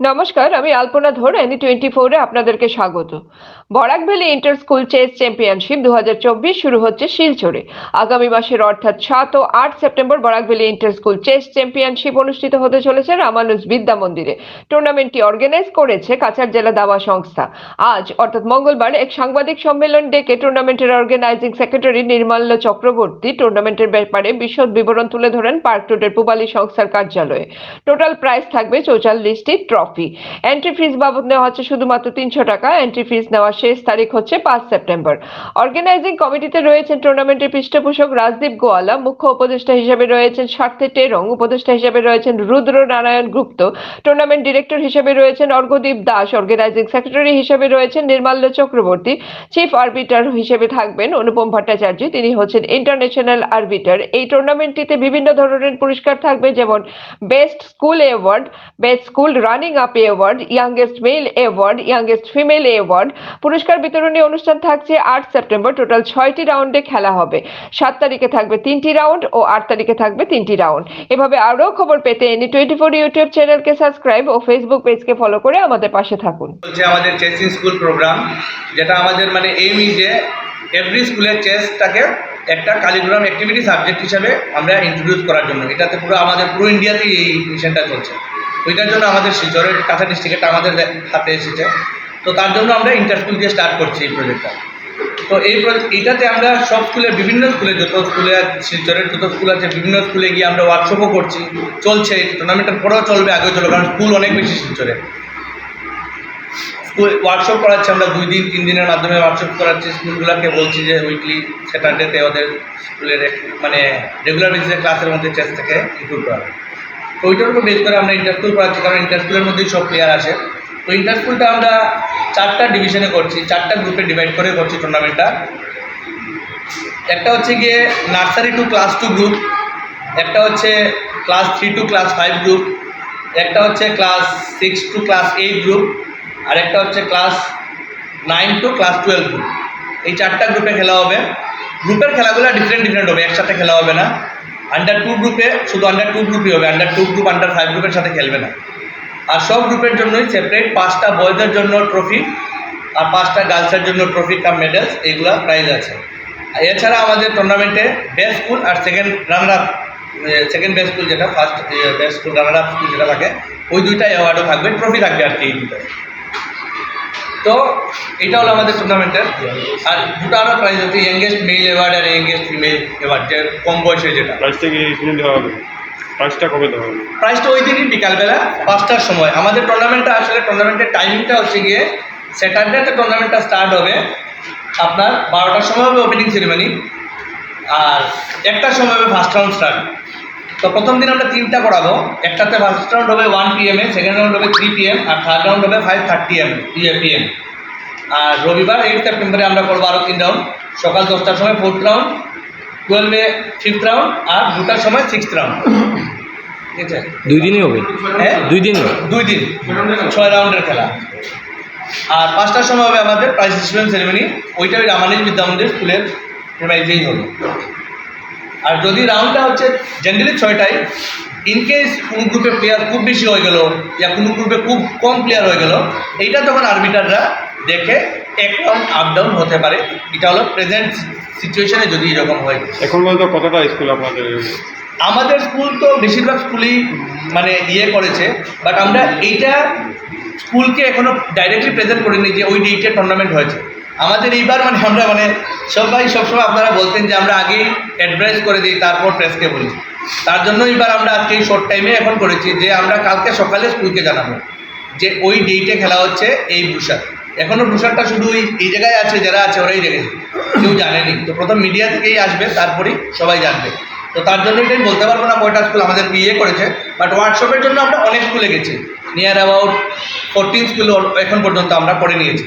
নমস্কার, আমি আলপনা ধর এনি টোয়েন্টি ফোরে আপনাদেরকে স্বাগত। Barak valley inter school chess championship দুহাজার চব্বিশ শুরু হচ্ছে শিলচরে। আগামী মাসের অর্থাৎ সাত ও আট September Barak valley inter school chess championship অনুষ্ঠিত হতে চলেছে রামানুজ বিদ্যা মন্দিরে। টুর্নামেন্টটি অর্গানাইজ করেছে কাছাড় জেলা দাবা সংস্থা। আজ, অর্থাৎ মঙ্গলবার, এক সাংবাদিক সম্মেলন ডেকে টুর্নামেন্টের অর্গানাইজিং সেক্রেটারি নির্মাল্য চক্রবর্তী টুর্নামেন্টের ব্যাপারে বিশদ বিবরণ তুলে ধরেন পার্ক রোডের পুবালি সংস্থার কার্যালয়ে। টোটাল প্রাইস থাকবে চৌচল্লিশটি ট্রফি। এন্ট্রি ফিস বাবদ নেওয়া হচ্ছে শুধুমাত্র তিনশো টাকা। এন্ট্রি ফিস নেওয়ার শেষ তারিখ হচ্ছে পাঁচ সেপ্টেম্বর। অর্গানাইজিং কমিটিতে রয়েছেন টুর্নামেন্টের পৃষ্ঠপোষক রাজদীপ গোয়ালা। মুখ্য উপদেষ্টা হিসেবে রয়েছেন স্বার্থে টেরং। উপদেষ্টা হিসেবে রয়েছেন রুদ্র নারায়ণ গুপ্ত। টুর্নামেন্ট ডিরেক্টর হিসেবে রয়েছেন অর্ঘদীপ দাস। অর্গানাইজিং সেক্রেটারি হিসেবে রয়েছেন নির্মাল্য চক্রবর্তী। চিফ আরবিটার হিসেবে থাকবেন অনুপম ভট্টাচার্য। তিনি হচ্ছেন ইন্টারন্যাশনাল আরবিটার এই টুর্নামেন্টটিতে বিভিন্ন ধরনের পুরস্কার থাকবে, যেমন best school award best school running up award youngest male award youngest female award পুরস্কার বিতরণী অনুষ্ঠান থাকছে আট সেপ্টেম্বর টোটাল ছয়টি রাউন্ডে খেলা হবে। সাত তারিখে থাকবে তিনটি রাউন্ড ও আট তারিখে থাকবে তিনটি রাউন্ড এভাবে আরও খবর পেতে এনি টোয়েন্টি ফোর ইউটিউব চ্যানেলকে সাবস্ক্রাইব ও ফেসবুক পেজকে ফলো করে আমাদের পাশে থাকুন। আমাদের চেসিং স্কুল প্রোগ্রাম যেটা আমাদের মানে এইমই যে এভরি স্কুলের চেসটাকে একটা কালিগ্রাম অ্যাক্টিভিটি সাবজেক্ট হিসাবে আমরা ইন্ট্রোডিউস করার জন্য। এটাতে পুরো আমাদের পুরো ইন্ডিয়াতেই এই মিশনটা চলছে। ওইটার জন্য আমাদের শিলচরের কাছা ডিস্ট্রিক্টটা আমাদের হাতে এসেছে। তো তার জন্য আমরা ইন্টার স্কুল দিয়ে স্টার্ট করছি এই প্রজেক্টটা তো এই এইটাতে আমরা সব স্কুলে বিভিন্ন স্কুলে, যত স্কুলে শিলচরের যত স্কুল আছে, বিভিন্ন স্কুলে গিয়ে আমরা ওয়ার্কশপও করছি। চলছে টুর্নামেন্টের পরেও চলবে, আগেও চলবে, কারণ স্কুল অনেক বেশি শিলচরে স্কুল ওয়ার্কশপ করাচ্ছি আমরা দুই দিন, তিন দিনের মাধ্যমে ওয়ার্কশপ করাচ্ছি। স্কুলগুলোকে বলছি যে উইকলি স্যাটারডেতে ওদের স্কুলের মানে রেগুলার বেসিসে ক্লাসের মধ্যে চেস থেকে ইনক্লুড করা। ওইটার উপর বেস করে আমরা ইন্টার স্কুল করাচ্ছি, কারণ ইন্টারস্কুলের মধ্যেই সব প্লেয়ার আসে। তো ইন্টারস্কুলটা আমরা চারটা ডিভিশনে করছি, চারটা গ্রুপে ডিভাইড করে করছি টুর্নামেন্টটা একটা হচ্ছে গিয়ে nursery to class two group একটা হচ্ছে class three to class five group একটা হচ্ছে class six to class eight group আর একটা হচ্ছে class nine to class twelve group এই চারটা গ্রুপে খেলা হবে। গ্রুপের খেলাগুলো ডিফারেন্ট ডিফারেন্ট হবে, একসাথে খেলা হবে না। আন্ডার টু গ্রুপে শুধু আন্ডার টু গ্রুপই হবে under two group under five গ্রুপের সাথে খেলবে না। আর সব গ্রুপের জন্যই সেপারেট পাঁচটা বয়েজের জন্য ট্রফি আর পাঁচটা গার্লসের জন্য ট্রফি কাম মেডেলস এইগুলা প্রাইজ আছে। এছাড়া আমাদের টুর্নামেন্টে বেস্ট স্কুল আর second runner up second best school যেটা first best school runner up school যেটা থাকে, ওই দুইটা অ্যাওয়ার্ডও থাকবে ট্রফি থাকবে আর কি এই দুটো তো এটা হলো আমাদের টুর্নামেন্টের আর দুটো আরও প্রাইজ আছে ইয়াংগেস্ট মেল অ্যাওয়ার্ড আর ইয়াংগেস্ট ফিমেল অ্যাওয়ার্ড যে কম বয়সে যেটা। প্রাইসটা কি এখানে দেওয়া হবে। প্রাইসটা কবে দেওয়া হবে? প্রাইসটা ওই দিনই বিকালবেলা পাঁচটার সময়। আমাদের টুর্নামেন্টটা আসলে টুর্নামেন্টের টাইমিংটা হচ্ছে গিয়ে স্যাটারডেতে টুর্নামেন্টটা স্টার্ট হবে। আপনার বারোটার সময় হবে ওপেনিং সেরিমনি আর একটার সময় হবে ফার্স্ট রাউন্ড স্টার্ট তো প্রথম দিন আমরা তিনটা করাবো। একটাতে ফার্স্ট রাউন্ড হবে ওয়ান পিএমে সেকেন্ড রাউন্ড হবে থ্রি পিএম আর থার্ড রাউন্ড হবে ফাইভ থার্টি এম পিএম আর রবিবার এইট সেপ্টেম্বরে আমরা করব আরও তিন রাউন্ড সকাল দশটার সময় ফোর্থ রাউন্ড টুয়েলভে ফিফথ রাউন্ড আর দুটার সময় সিক্সথ রাউন্ড ঠিক আছে? দুই দিনই হবে? হ্যাঁ? দুই দিন হবে? দুই দিন। ছয় রাউন্ডের খেলা। আর পাঁচটার সময় হবে আমাদের প্রাইজ ডিস্ট্রিবিউশন সেরেমনি ওইটা ওই রামানিজ বিদ্যা মন্দির স্কুলের প্রাইজেই হবে। আর যদি রাউন্ডটা হচ্ছে জেনারেলি ছয়টাই ইনকেস কোন গ্রুপে প্লেয়ার খুব বেশি হয়ে গেল ইয়া কোনো গ্রুপে খুব কম প্লেয়ার হয়ে গেল এইটা তখন আরবিটাররা দেখে এক রাউন্ড আপ ডাউন হতে পারে। এটা হলো প্রেজেন্ট সিচুয়েশনে যদি এরকম হয়। এখন পর্যন্ত কতটা স্কুল আপনাদের আমাদের স্কুল তো বেশিরভাগ স্কুলই মানে ইয়ে করেছে বাট আমরা এইটা স্কুলকে এখনও ডাইরেক্টলি প্রেজেন্ট করিনি যে ওই ডেটে টুর্নামেন্ট হয়েছে। আমাদের এইবার মানে আমরা মানে সবাই সবসময় আপনারা বলতেন যে আমরা আগেই অ্যাডভাইস করে দিই, তারপর প্রেসকে বলি। তার জন্য এবার আমরা আজকে এই শর্ট টাইমে এখন করেছি যে আমরা কালকে সকালে স্কুলকে জানাব যে ওই ডেটে খেলা হচ্ছে এই ব্রুশার এখনও ব্রুশারটা শুধু ওই এই জায়গায় আছে, যারা আছে ওরাই দেখেছে কেউ জানেনি। তো প্রথম মিডিয়া থেকেই আসবে, তারপরেই সবাই জানবে। তো তার জন্য এটাই বলতে পারব না, কয়টা স্কুল আমাদের ইয়ে করেছে। বাট হোয়াটসঅ্যাপের জন্য আমরা অনেক স্কুলে গেছি। নিয়ার অ্যাবাউট ফোরটিন স্কুল এখন পর্যন্ত আমরা করে নিয়েছি।